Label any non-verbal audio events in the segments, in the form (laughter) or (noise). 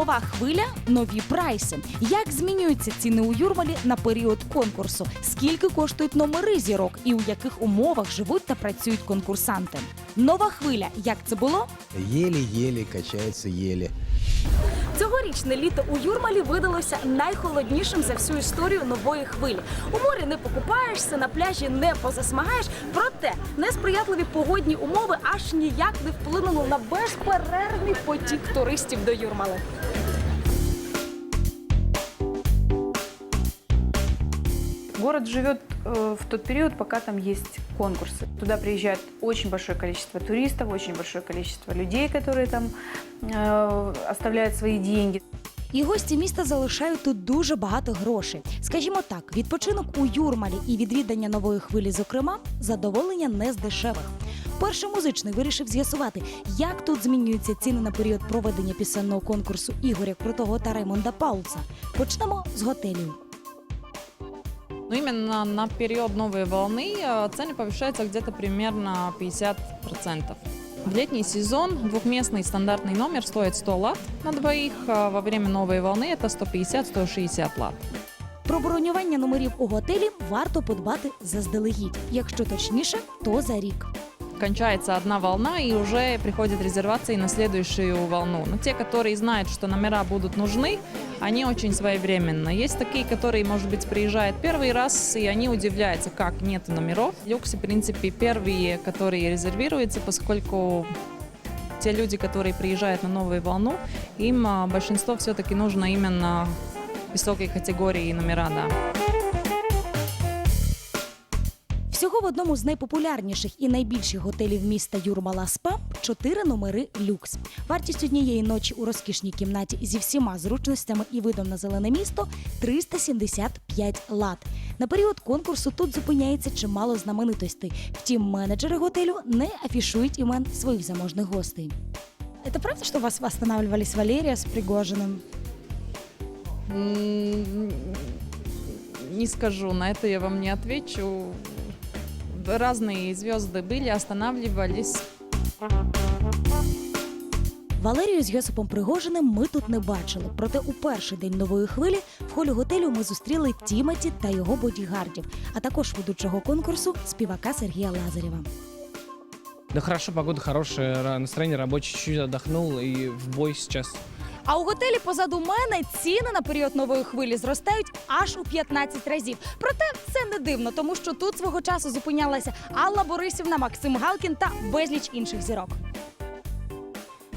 Нова хвиля, нові прайси. Як змінюються ціни у Юрмалі на період конкурсу? Скільки коштують номери зірок і у яких умовах живуть та працюють конкурсанти? Нова хвиля. Як це було? Єлі-єлі, качається еле. Цьогорічне літо у Юрмалі видалося найхолоднішим за всю історію нової хвилі. У морі не покупаєшся, на пляжі не позасмагаєш. Проте несприятливі погодні умови аж ніяк не вплинули на безперервний потік туристів до Юрмали. Город живет э, в тот период, пока там есть конкурсы. Туда приезжает очень большое количество туристов, очень большое количество людей, которые там э, оставляют свои деньги. І гості міста залишають тут дуже багато грошей. Скажімо так, відпочинок у Юрмалі і відвідання нової хвилі, зокрема, задоволення не з дешевих. Перший музичний вирішив з'ясувати, як тут змінюються ціни на період проведення пісенного конкурсу Ігоря Крутого та Раймонда Паулса. Почнемо з готелів. Но именно на период новой волны э, цены повышаются где-то примерно 50%. В летний сезон двухместный стандартный номер стоит 100 лат на двоих, а во время новой волны это 150-160 лат. Про бронювання номерів у готелі варто подбати заздалегідь. Якщо точніше, то за рік. Кончается одна волна и уже приходят резервации на следующую волну. Но те, которые знают, что номера будут нужны, они очень своевременно. Есть такие, которые, может быть, приезжают первый раз, и они удивляются, как нет номеров. Люксы, в принципе, первые, которые резервируются, поскольку те люди, которые приезжают на новую волну, им а, большинство все-таки нужно именно высокой категории номера, да. Всього в одному з найпопулярніших і найбільших готелів міста Юрмала Спа чотири номери люкс. Вартість однієї ночі у розкішній кімнаті зі всіма зручностями і видом на зелене місто 375 лат. На період конкурсу тут зупиняється чимало знаменитостей. Втім, менеджери готелю не афішують імен своїх заможних гостей. Это правда, что вас останавливались Валерия с Пригожиным? М, Не скажу, на это я вам не отвечу. Разные звезды были, останавливались. Валерію з Йосипом Пригожиним ми тут не бачили. Проте у перший день нової хвилі в холі готелю ми зустріли Тімоті та його бодігардів, а також ведучого конкурсу співака Сергія Лазарєва. Да хорошо, погода хорошая, ра- настроение рабочее, чуть-чуть отдохнул и в бой сейчас. А у готелі позаду мене ціни на період нової хвилі зростають аж у 15 разів. Проте це не дивно, тому що тут свого часу зупинялася Алла Борисівна, Максим Галкін та безліч інших зірок.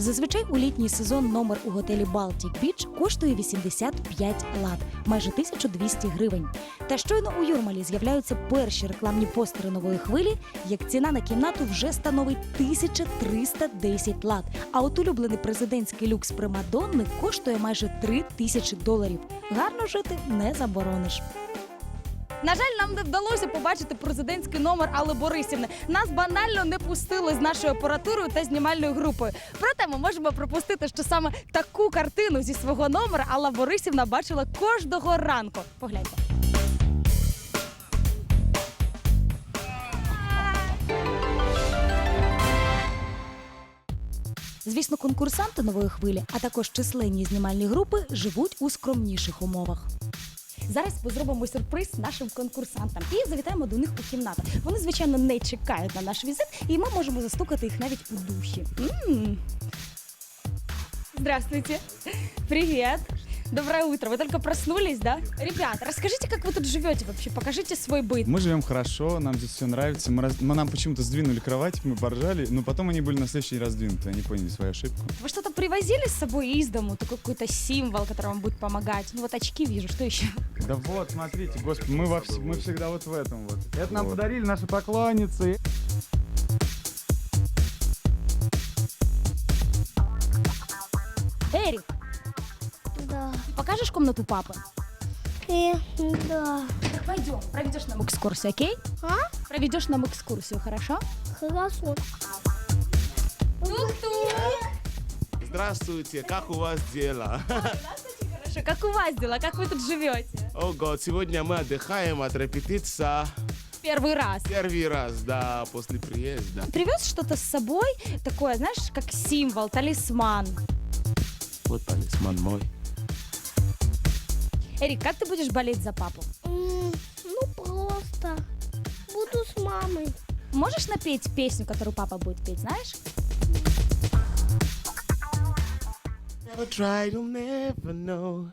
Зазвичай у літній сезон номер у готелі Baltic Beach коштує 85 лат, майже 1200 гривень. Та щойно у Юрмалі з'являються перші рекламні постери нової хвилі, як ціна на кімнату вже становить 1310 лат. А от улюблений президентський люкс Примадонни коштує майже 3000 доларів. Гарно жити не заборониш. На жаль, нам не вдалося побачити президентський номер Алли Борисівни. Нас банально не пустили з нашою апаратурою та знімальною групою. Проте ми можемо пропустити, що саме таку картину зі свого номера Алла Борисівна бачила кожного ранку. Погляньте. Звісно, конкурсанти нової хвилі, а також численні знімальні групи живуть у скромніших умовах. Зараз ми зробимо сюрприз нашим конкурсантам і завітаємо до них у кімнату. Вони, звичайно, не чекають на наш візит, і ми можемо застукати їх навіть у душі. М. Здравствуйте. Привет. Доброе утро. Вы только проснулись, да? Ребят, расскажите, как вы тут живете вообще? Покажите свой быт. Мы живем хорошо, нам здесь все нравится. Мы, раз- мы нам почему-то сдвинули кровать, мы поржали, но потом они были на следующий день раздвинуты, они поняли свою ошибку. Вы что-то привозили с собой из дому? Такой какой-то символ, который вам будет помогать? Ну вот очки вижу, что еще? Да вот, смотрите, господи, мы, во вс- мы всегда вот в этом вот. Это нам Вот. подарили наши поклонницы. Эрик. Покажешь комнату папы? И, да. Пойдем, проведешь нам экскурсию, окей? А? Проведешь нам экскурсию, хорошо? Хорошо. Здравствуйте, как у вас дела? Хорошо, как у вас дела? Как вы тут живете? О, год, сегодня мы отдыхаем от репетиции. Первый раз. Первый раз, да, после приезда. Привез что-то с собой, такое, знаешь, как символ, талисман. Вот талисман мой. Эрик, как ты будешь болеть за папу? М, Ну, просто. Буду с мамой. Можешь напеть песню, которую папа будет петь, знаешь? Never try, you'll never know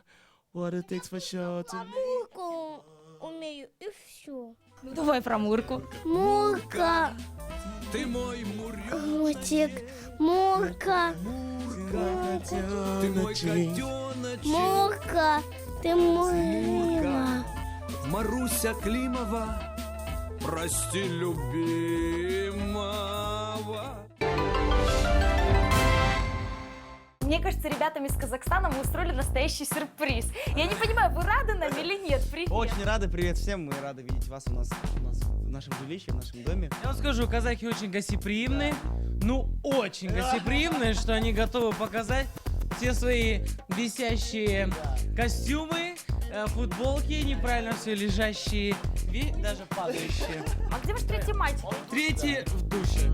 what it takes for sure to Мурку умею, и все. Ну, давай про Мурку. Мурка. Ты мой мурчик. Мурка. Ты мой Мурка. Ты мой Маруся Климова, прости любимого. Мне кажется, ребятам из Казахстана мы устроили настоящий сюрприз. Я не понимаю, вы рады нам или нет? Привет. Очень рады, привет всем, мы рады видеть вас у нас, у нас в нашем жилище, в нашем доме. Я вам скажу, казахи очень гостеприимные, ну очень гостеприимные, что они готовы показать все свои висящие костюмы, э, футболки, неправильно все лежащие, ви- даже падающие. А где ваш третий мальчик? Третий в душе.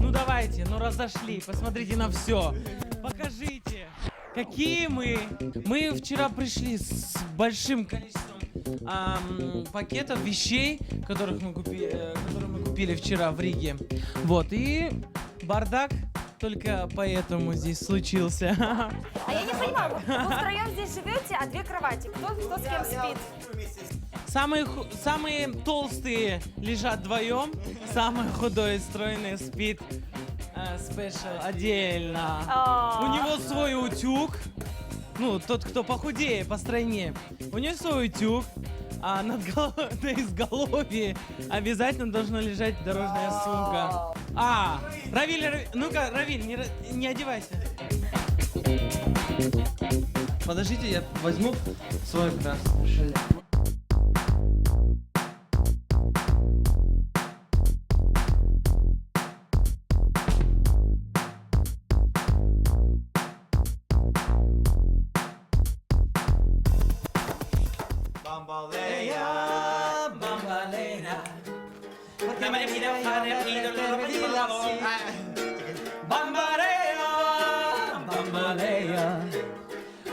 Ну давайте, ну разошли, посмотрите на все. Покажите, какие мы. Мы вчера пришли с большим количеством ам, пакетов вещей, которых мы купили, э, которые мы купили вчера в Риге. Вот и бардак только поэтому здесь случился. А я не понимаю, вы, вы втроем здесь живете, а две кровати. Кто, кто с кем спит? Самые, ху- самые толстые лежат вдвоем, самый худой и стройный спит спешл отдельно. А, У него свой утюг. Ну, тот, кто похудее, постройнее. У него свой утюг. А над головой, (laughs) на изголовье обязательно должна лежать дорожная сумка. А, Равиль, Равиль, ну-ка, Равиль, не, не одевайся. Подождите, я возьму свой красный. Ya me pido panecito, te lo pedí por. Bambalea, bambalea.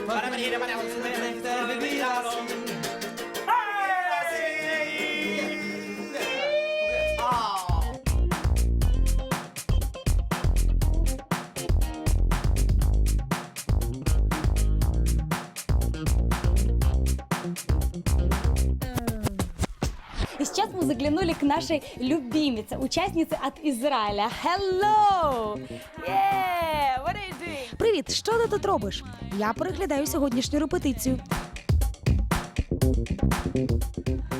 Para venir a manejar un И сейчас мы заглянули к нашей любимице, участнице от Израиля. Hello! yeah, what are you doing? Привіт, що ти тут робиш? Я переглядаю сьогоднішню репетицію.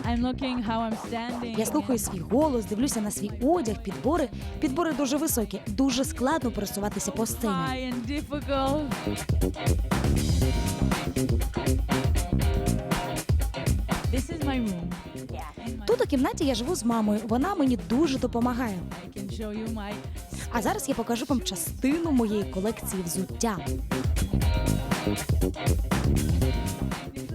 I'm looking how I'm standing. Я слухаю свій голос, дивлюся на свій одяг, підбори. Підбори дуже високі, дуже складно пересуватися по сцені. High and difficult. This is my room. Тут у кімнаті я живу з мамою. Вона мені дуже допомагає. I can show you my А зараз я покажу вам частину моєї колекції взуття.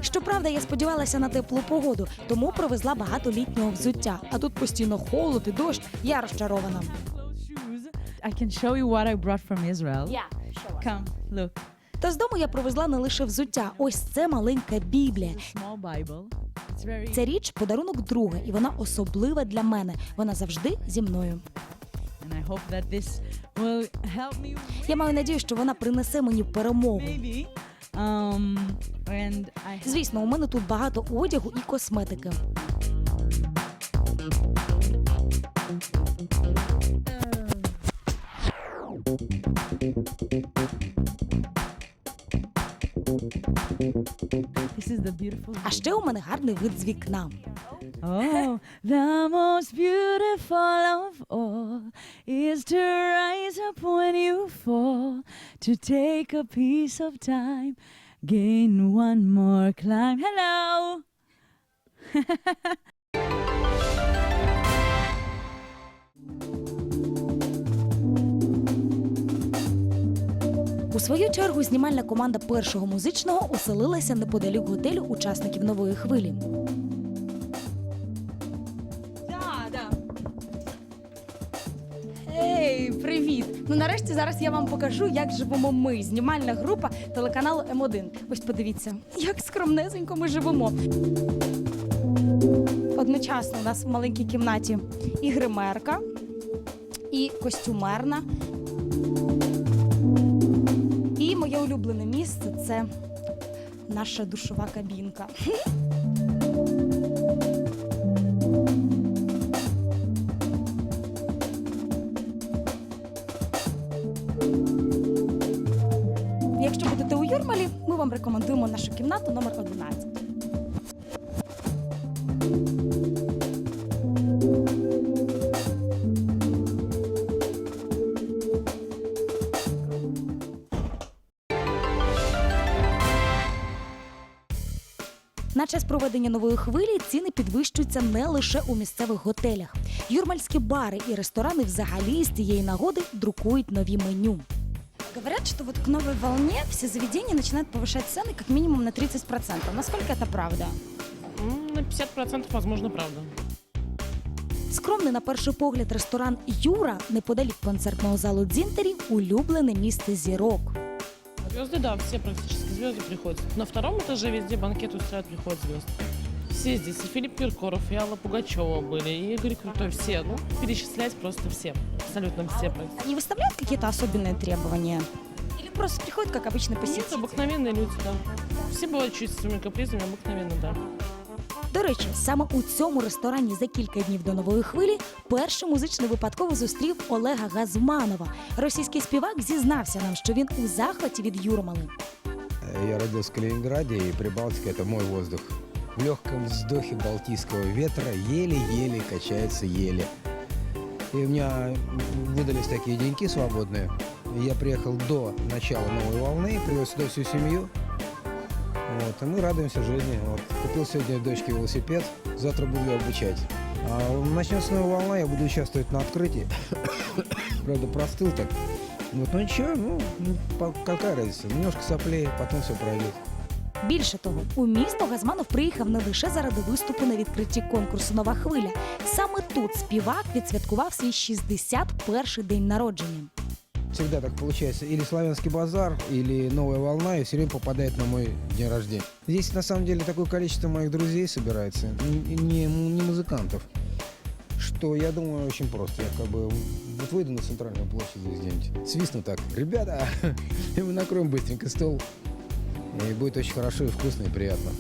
Щоправда, я сподівалася на теплу погоду, тому привезла багато літнього взуття. А тут постійно холод і дощ. Я розчарована. I can show you what I brought from Israel. Yeah, show us. Come, look. Та з дому я привезла не лише взуття. Ось це маленька біблія. Ця річ подарунок друга, і вона особлива для мене. Вона завжди зі мною. Я маю надію, що вона принесе мені перемогу. Um Звісно, у мене тут багато одягу і косметики. the beautiful А ще у мене гарний вид з вікна. Oh, the most beautiful of all is to rise up when you fall, to take a piece of time, gain one more climb. Hello. (laughs) У свою чергу знімальна команда першого музичного оселилася неподалік готелю учасників нової хвилі. Да, да. Ей, привіт! Ну нарешті зараз я вам покажу, як живемо ми, знімальна група телеканалу М1. Ось подивіться, як скромнезенько ми живемо. Одночасно у нас в маленькій кімнаті і гримерка, і костюмерна. Улюблене місце це наша душова кабінка. Якщо будете у Юрмалі, ми вам рекомендуємо нашу кімнату номер 11. На час проведення нової хвилі ціни підвищуються не лише у місцевих готелях. Юрмальські бари і ресторани взагалі з цієї нагоди друкують нові меню. Говорят, что вот к новой волне все заведения начинают повышать цены как минимум на 30%. Насколько это правда? На 50% возможно, правда. Скромний на перший погляд ресторан Юра неподалік концертного залу Дзінтері улюблене місце зірок. Звезды, да, все практически звезды приходят. На втором этаже везде банкет устраивают, приходят звезды. Все здесь, и Филипп Киркоров, и Алла Пугачева были, и Игорь Крутой, все, ну, перечислять просто все, абсолютно все. практически. Они выставляют какие-то особенные требования? Или просто приходят, как обычно, Нет, посетители? обыкновенные люди, да. Все бывают чуть с своими капризами, обыкновенно, да. До речі, саме у цьому ресторані за кілька днів до нової хвилі перший музичний випадково зустрів Олега Газманова. Російський співак зізнався нам, що він у захваті від Юрмали. Я родился в Калининграде, и Прибалтика – это мой воздух. В легком вздохе балтийского ветра еле-еле качается еле. И у меня выдались такие деньки свободные. Я приехал до начала новой волны, привез сюда всю семью. Вот, и мы радуемся жизни. Вот. Купил сегодня дочке велосипед, завтра буду ее обучать. А начнется новая волна, я буду участвовать на открытии. (coughs) Правда, простыл так. Вот, ну ничего, ну, ну, какая разница, немножко соплей, потом все пройдет. Більше того, у місто Газманов приїхав не лише заради виступу на відкритті конкурсу Нова хвиля. Саме тут співак відсвяткував свій 61-й день народження. Всегда так получается, или славянский базар, или новая волна, и все время попадает на мой день рождения. Здесь на самом деле такое количество моих друзей собирается, не, не музыкантов, что я думаю очень просто. Я как бы вот выйду на центральную площадь здесь где-нибудь, свистну так, ребята, (laughs) и мы накроем быстренько стол, и будет очень хорошо и вкусно и приятно.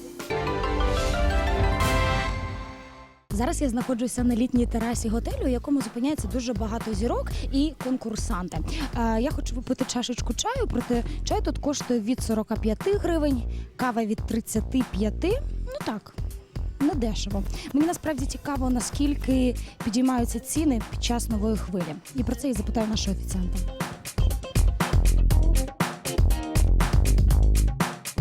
Зараз я знаходжуся на літній терасі готелю, у якому зупиняється дуже багато зірок і конкурсанти. Е, я хочу випити чашечку чаю, проте чай тут коштує від 45 гривень, кава від 35. Ну так. Не дешево. Мені насправді цікаво, наскільки підіймаються ціни під час нової хвилі. І про це і запитаю нашого офіціанта.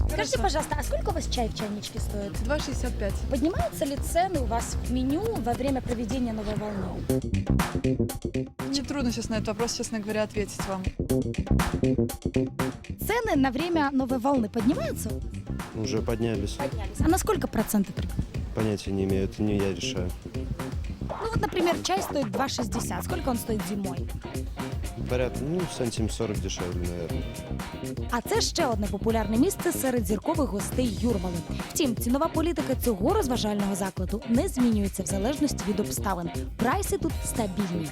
Скажите, пожалуйста, а сколько у вас чай в чайничке стоит? 2,65. Поднимаются ли цены у вас в меню во время проведения новой волны? Мне трудно сейчас на этот вопрос, честно говоря, ответить вам. Цены на время новой волны поднимаются? Уже поднялись. Поднялись. А на сколько процентов? Понятия не имею, это не я решаю. Ну вот, например, чай стоит 2,60. Сколько он стоит зимой? Порядка, ну, сантим 40 дешевле, наверное. А це ще одне популярне місце серед зіркових гостей Юрмали. Втім, цінова політика цього розважального закладу не змінюється в залежності від обставин. Прайси тут стабільні.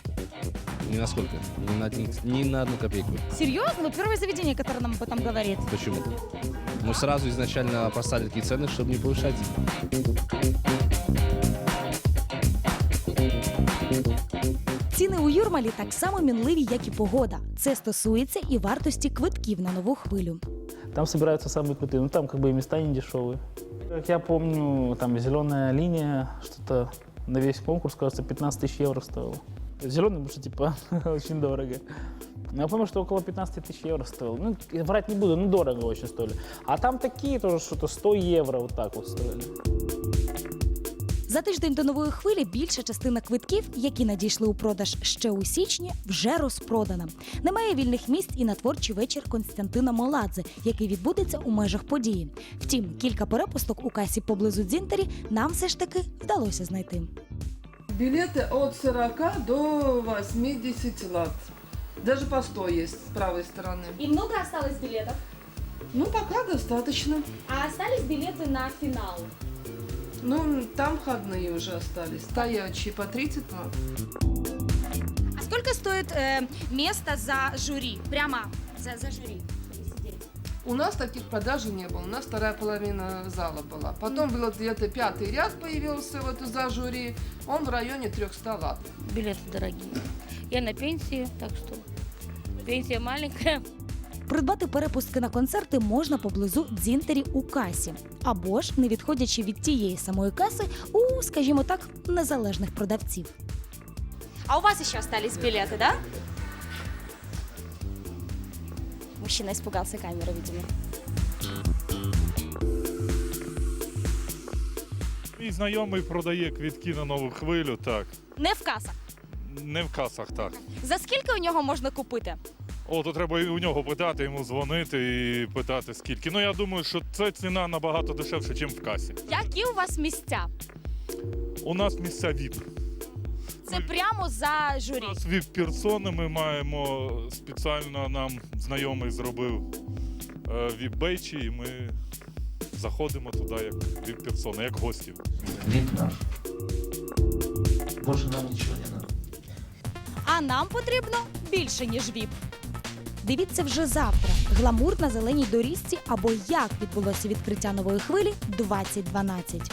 Ни на сколько? Ни на, ни, ни на одну копейку. Серьезно? Вы первое заведение, которое нам об этом говорит. Почему? Мы сразу изначально поставили такие цены, чтобы не повышать. Ціни у Юрмалі так само мінливі, як і погода. Це стосується і вартості квитків на нову хвилю. Там собираются самые крутые. Ну, там как бы и места не дешевые. Как я помню, там зеленая линия, что-то на весь конкурс, кажется, 15 тысяч евро стоило. Зеленый, потому что, типа, (laughs) очень дорого. Но я помню, что около 15 тысяч евро стоило. Ну, врать не буду, ну, дорого очень стоили. А там такие тоже что-то 100 евро вот так вот стоили. За тиждень до нової хвилі більша частина квитків, які надійшли у продаж ще у січні, вже розпродана. Немає вільних місць і на творчий вечір Константина Моладзе, який відбудеться у межах події. Втім, кілька перепусток у касі поблизу Дзінтері нам все ж таки вдалося знайти. Билеты от 40 до 80 лат. Даже по 100 есть с правой стороны. И много осталось билетов? Ну, пока достаточно. А остались билеты на финал? Ну, там входные уже остались. Стоячие по 30 лат. А сколько стоит э, место за жюри? Прямо за, за жюри. У нас таких продажей не было. У нас вторая половина зала была. Потом был где-то пятый ряд появился вот за жюри. Он в районе 300 лат. Билеты дорогие. Я на пенсии, так что пенсия маленькая. Придбати перепустки на концерти можна поблизу дзінтері у касі, або ж не відходячи від тієї самої каси у, скажімо так, незалежних продавців. А у вас еще остались билеты, да? Мужчина испугался камеры, видимо. Мій знайомий продає квітки на нову хвилю, так. Не в касах. Не в касах, так. За скільки у нього можна купити? О, то треба і у нього питати, йому дзвонити і питати скільки. Ну я думаю, що це ціна набагато дешевше, ніж в касі. Які у вас місця? У нас місця VIP. Це прямо за У журі. нас vip персони ми маємо спеціально нам знайомий зробив vip бейчі і ми заходимо туди як vip персони, як гості. Вид наш. Больше нам ничего не надо. А нам потрібно більше, ніж ВІП. Дивіться вже завтра. Гламур на зеленій доріжці або як відбулося відкриття нової хвилі 2012.